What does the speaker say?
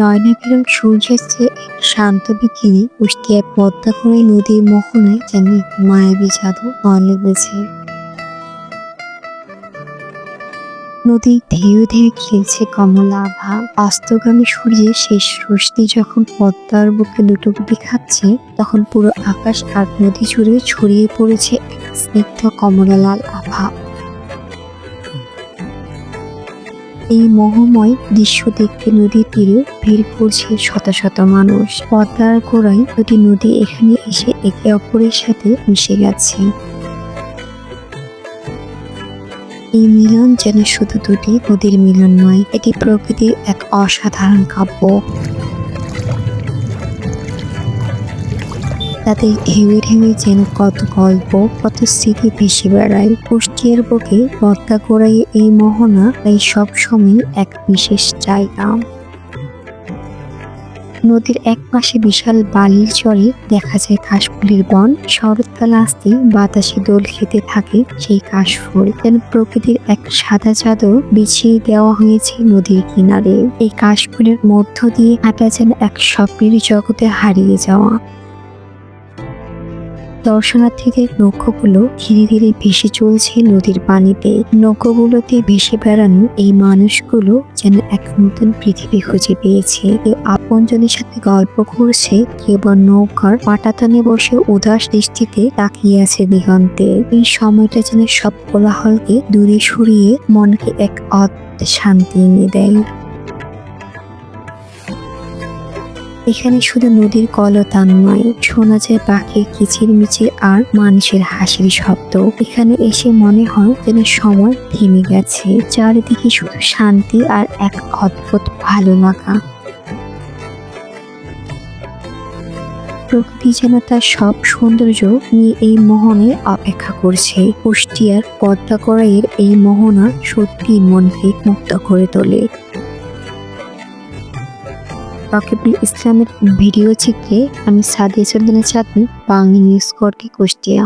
নয়নাভিরাম সূর্যাস্তে এক শান্ত বিকেলে কুষ্টিয়ার পদ্মা করে নদীর মোহনায় যেন মায়াবী জাদু লেগেছে নদীর ধেউ ধেউ খেলছে কমলা আভা। অস্তগামী সূর্যের শেষ রশ্মি যখন পদ্মার বুকে লুটোপুটি খাচ্ছে, তখন পুরো আকাশ আর নদী জুড়ে ছড়িয়ে পড়েছে স্নিগ্ধ কমলা লাল আভা। এই মোহময় দৃশ্য দেখতে নদীর তীরে ভিড় করছে শত শত মানুষ। পদ্মার গোড়ায় দুটি নদী এখানে এসে একে অপরের সাথে মিশে গেছে। এই মিলন যেন শুধু দুটি নদীর মিলন নয়, এটি প্রকৃতির এক অসাধারণ কাব্য। তাদের ঢেউয়ে ঢেউয়ে যেন কত গল্প, কত স্মৃতি ভেসে বেড়ায়। কুষ্টিয়ার বুকে পদ্মা গোড়ায় এই মোহনা তাই সবসময় এক বিশেষ জায়গা। নদীর এক পাশে বিশাল বালির চরে দেখা যায় কাশফুলের বন। শরৎকাল আসতে বাতাসে দোল খেতে থাকে সেই কাশফুল। যেন প্রকৃতির এক সাদা চাদর বিছিয়ে দেওয়া হয়েছে নদীর কিনারে। এই কাশফুলের মধ্য দিয়ে হাঁটা যেন এক স্বপ্নের জগতে হারিয়ে যাওয়া। দর্শনার্থীদের নৌকোগুলো ধীরে ধীরে ভেসে চলছে নদীর পানিতে। নৌকোগুলোতে ভেসে বেড়ানো এই মানুষগুলো যেন এক নতুন পৃথিবী খুঁজে পেয়েছে। কেউ আপনজনের সাথে গল্প করছে, কেউ নৌকার পাটাতনে বসে উদাস দৃষ্টিতে তাকিয়ে আছে দিগন্তে। এই সময়টা যেন সব কোলাহলকে দূরে সরিয়ে মনকে এক অদ্ভুত শান্তি এনে দেয়। এখানে শুধু নদীর কলতান নয়, শোনা যায় পাখির কিচির মিচির আর মানুষের হাসির শব্দ। এখানে এসে মনে হয় যেন সময় থেমে গেছে। চারিদিকে শুধু শান্তি আর এক অদ্ভুত ভালো লাগা প্রকৃতি যেন তার সব সৌন্দর্য নিয়ে এই মোহনে অপেক্ষা করছে। কুষ্টিয়ার পদ্মা কড়াইয়ের এই মোহনা সত্যি মনকে মুক্ত করে তোলে। রকিবুল ইসলামের ভিডিও চিত্রে আমি সাদিয়া চন্দনা চাঁদনি বাংলা নিউজ কর্কে কুষ্টিয়া